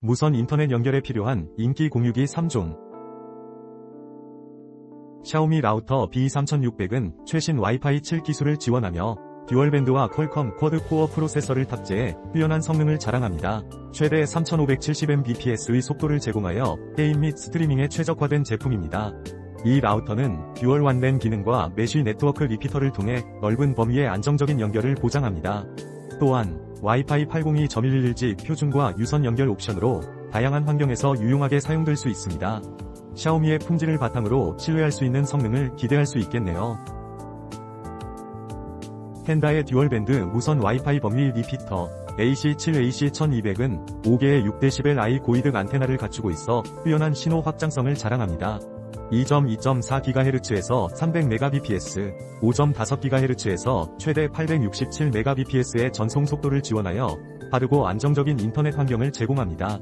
무선 인터넷 연결에 필요한 인기 공유기 3종. 샤오미 라우터 B3600은 최신 와이파이 7 기술을 지원하며 듀얼밴드와 퀄컴 쿼드 코어 프로세서를 탑재해 뛰어난 성능을 자랑합니다. 최대 3570mbps의 속도를 제공하여 게임 및 스트리밍에 최적화된 제품입니다. 이 라우터는 듀얼 완랜 기능과 메쉬 네트워크 리피터를 통해 넓은 범위의 안정적인 연결을 보장합니다. 또한 와이파이 802.111G 표준과 유선 연결 옵션으로 다양한 환경에서 유용하게 사용될 수 있습니다. 샤오미의 품질을 바탕으로 신뢰할 수 있는 성능을 기대할 수 있겠네요. 헨다의 듀얼밴드 무선 와이파이 범위 리피터 AC7AC1200은 5개의 6dBi 고이득 안테나를 갖추고 있어 뛰어난 신호 확장성을 자랑합니다. 2.2.4GHz에서 300Mbps, 5.5GHz에서 최대 867Mbps의 전송 속도를 지원하여 빠르고 안정적인 인터넷 환경을 제공합니다.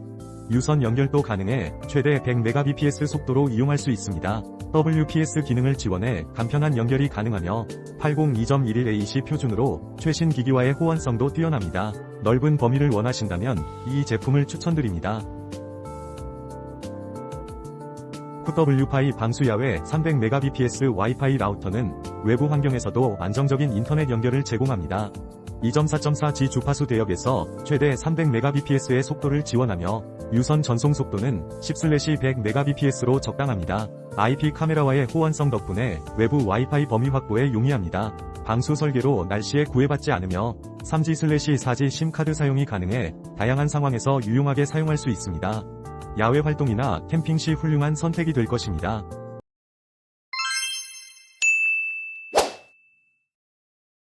유선 연결도 가능해 최대 100Mbps 속도로 이용할 수 있습니다. WPS 기능을 지원해 간편한 연결이 가능하며 802.11ac 표준으로 최신 기기와의 호환성도 뛰어납니다. 넓은 범위를 원하신다면 이 제품을 추천드립니다. QW파이 방수 야외 300Mbps 와이파이 라우터는 외부 환경에서도 안정적인 인터넷 연결을 제공합니다. 2.4.4G 주파수 대역에서 최대 300Mbps의 속도를 지원하며 유선 전송 속도는 10/100Mbps로 적당합니다. IP 카메라와의 호환성 덕분에 외부 와이파이 범위 확보에 용이합니다. 방수 설계로 날씨에 구애받지 않으며 3G/4G 심카드 사용이 가능해 다양한 상황에서 유용하게 사용할 수 있습니다. 야외 활동이나 캠핑 시 훌륭한 선택이 될 것입니다.